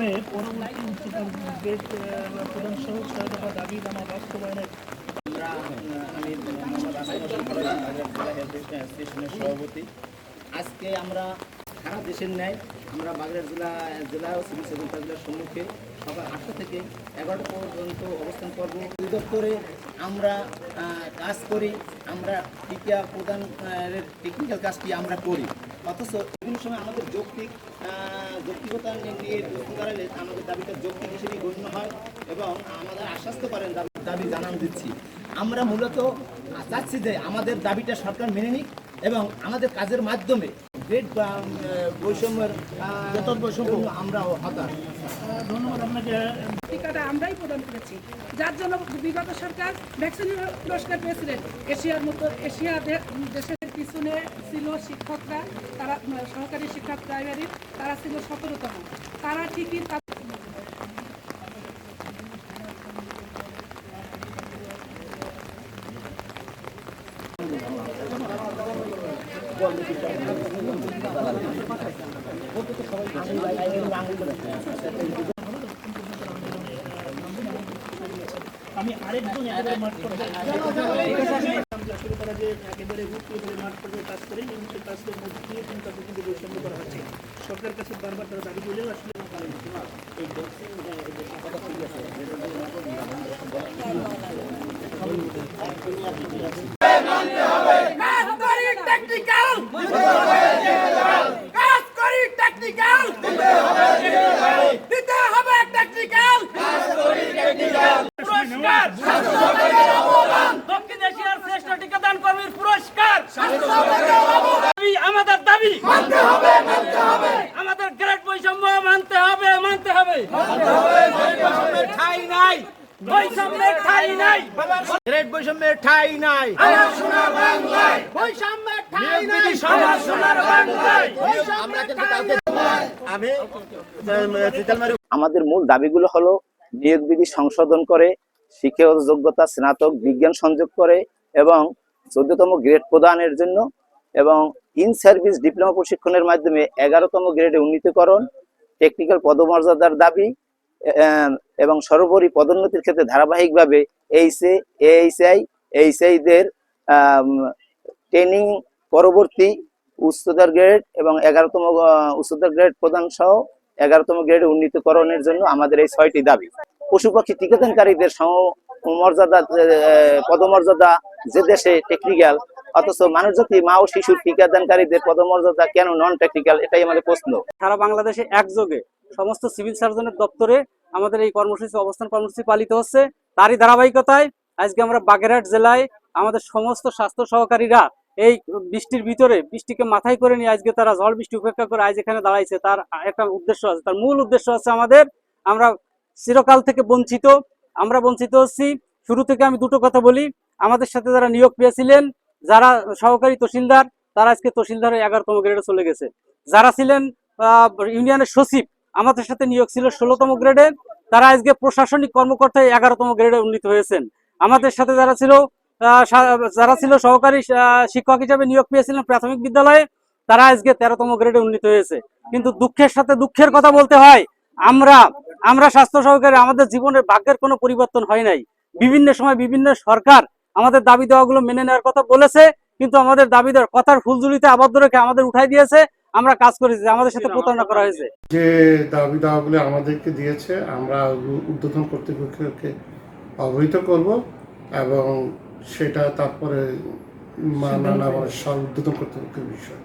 এখানে পরবর্তী উচ্চতর গ্রেড প্রধান সহ দফা দাবি জামা বাস্তবায়নের। সভাপতি। আজকে আমরা সারা দেশের ন্যায় আমরা বাগেরহাট জেলা জেলা ও সিভিল সার্জন কার্যালয়ের সম্মুখে সকাল আটটা থেকে এগারোটা পর্যন্ত অবস্থান করব। দপ্তরে আমরা কাজ করি, আমরা টিকা প্রদান টেকনিক্যাল কাজটি আমরা করি। অথচ বিভিন্ন সময় আমাদের যৌক্তিক যৌক্তিকতা নিয়ে প্রশ্ন করালে আমাদের দাবিটা যৌক্তিক হিসেবে গণ্য হয় এবং আমাদের আশ্বস্ত করেন দাবি জানান দিচ্ছি। আমরা মূলত চাচ্ছি যে আমাদের দাবিটা সরকার মেনে নিক এবং আমাদের কাজের মাধ্যমে গ্রেড বা বৈষম্যের বেতন বৈষম্য। আমরা হতাশ। ধন্যবাদ আপনাকে। টিকাটা আমরাই প্রদান করেছি। যার জন্য বিগত সরকার ভ্যাকসিন পুরস্কার পেয়েছিলেন এশিয়ার মতো এশিয়া দেশের পিছনে ছিল শিক্ষকরা তারা উম, সহকারী শিক্ষক প্রাইমারি তারা ছিল সতেরোতম। তারা ঠিকই আমি আরেকজন একেবারে তারা যে একেবারে একেবারে মাঠ পর্যায়ে কাজ করে এবং সেই কাজের মধ্যে দিয়ে কিন্তু তাদের কিন্তু বৈষম্য করা হচ্ছে। সরকারের কাছে বারবার তারা দাবি করলেও আসলে কাজ করি টেকনিক্যাল কাজ করি টেকনিক্যাল দিতে হবে টেকনিক্যাল পুরস্কার দক্ষিণ এশিয়ার শ্রেষ্ঠ টিকাদান কর্মীর পুরস্কার দাবি, আমাদের দাবি আমাদের গ্রেড বৈষম্য মানতে হবে মানতে হবে। বৈষম্যের ঠাই নাই। বৈষম্যের ঠাই নাই। গ্রেড বৈষম্যের ঠাই নাই। আমার সোনার বাংলায়। বৈষম্যের ঠাই নাই। আমার সোনার বাংলায়। নাই। আমাদের মূল দাবিগুলো হলো নিয়োগ বিধি সংশোধন করে শিক্ষাগত যোগ্যতা স্নাতক বিজ্ঞান সংযোগ করে এবং চোদ্দতম গ্রেড প্রদানের জন্য এবং ইন সার্ভিস ডিপ্লোমা প্রশিক্ষণের মাধ্যমে এগারোতম গ্রেডে উন্নীতকরণ টেকনিক্যাল পদমর্যাদার দাবি এবং সর্বোপরি পদোন্নতির ক্ষেত্রে ধারাবাহিকভাবে এইচএ এইচআই এইচআইদের ট্রেনিং পরবর্তী উচ্চতর গ্রেড এবং এগারোতম উচ্চতর গ্রেড প্রদান সহ এগারোতম গ্রেডে উন্নীতকরণের জন্য আমাদের এই ছয়টি দাবি। পশু পাখি টিকাদানকারীদের সমমর্যাদা পদমর্যাদা যে দেশে টেকনিক্যাল অথচ মানুষজাতি মা ও শিশুর পদমর্যাদা কেন নন এটাই আমাদের প্রশ্ন। সারা বাংলাদেশে একযোগে সমস্ত সিভিল সার্জনের দপ্তরে আমাদের এই কর্মসূচি, অবস্থান কর্মসূচি পালিত হচ্ছে। তারই ধারাবাহিকতায় আজকে আমরা বাগেরহাট জেলায় আমাদের সমস্ত স্বাস্থ্য সহকারীরা এই বৃষ্টির ভিতরে, বৃষ্টিকে মাথায় করে নিয়ে আজকে তারা ঝড় বৃষ্টি উপেক্ষা করে আজ এখানে দাঁড়াইছে। তার একটা উদ্দেশ্য আছে, তার মূল উদ্দেশ্য আছে আমাদের, আমরা চিরকাল থেকে বঞ্চিত, আমরা বঞ্চিত হচ্ছি। শুরু থেকে আমি দুটো কথা বলি। আমাদের সাথে যারা নিয়োগ পেয়েছিলেন যারা সহকারী তহসিলদার, তারা আজকে তহসিলদারের এগারোতম গ্রেডে চলে গেছে। যারা ছিলেন ইউনিয়নের সচিব, আমাদের সাথে নিয়োগ ছিল ষোলোতম গ্রেডে তারা আজকে প্রশাসনিক কর্মকর্তায় এগারোতম গ্রেডে উন্নীত হয়েছেন। আমাদের সাথে যারা ছিল যারা ছিল সহকারী শিক্ষক হিসেবে নিয়োগ পেয়েছিলেন প্রাথমিক বিদ্যালয়ে, তারা আজকে তেরোতম গ্রেডে উন্নীত হয়েছে। কিন্তু দুঃখের সাথে দুঃখের কথা বলতে হয়, আমরা আমরা স্বাস্থ্য সহকারী আমাদের জীবনের ভাগ্যের কোনো পরিবর্তন হয় নাই। বিভিন্ন সময় বিভিন্ন সরকার আমাদের দাবি দেওয়াগুলো মেনে নেওয়ার কথা বলেছে কিন্তু আমাদের দাবি দেওয়ার কথার ফুলঝুলিতে আবদ্ধ রেখে আমাদের উঠাই দিয়েছে আমরা কাজ করেছি আমাদের সাথে প্রতারণা করা হয়েছে। যে দাবি দাওয়াগুলো আমাদেরকে দিয়েছে আমরা উ- ঊর্ধ্বতন কর্তৃপক্ষকে অবহিত করব এবং সেটা তারপরে না সব ঊর্ধ্বতন কর্তৃপক্ষের বিষয়।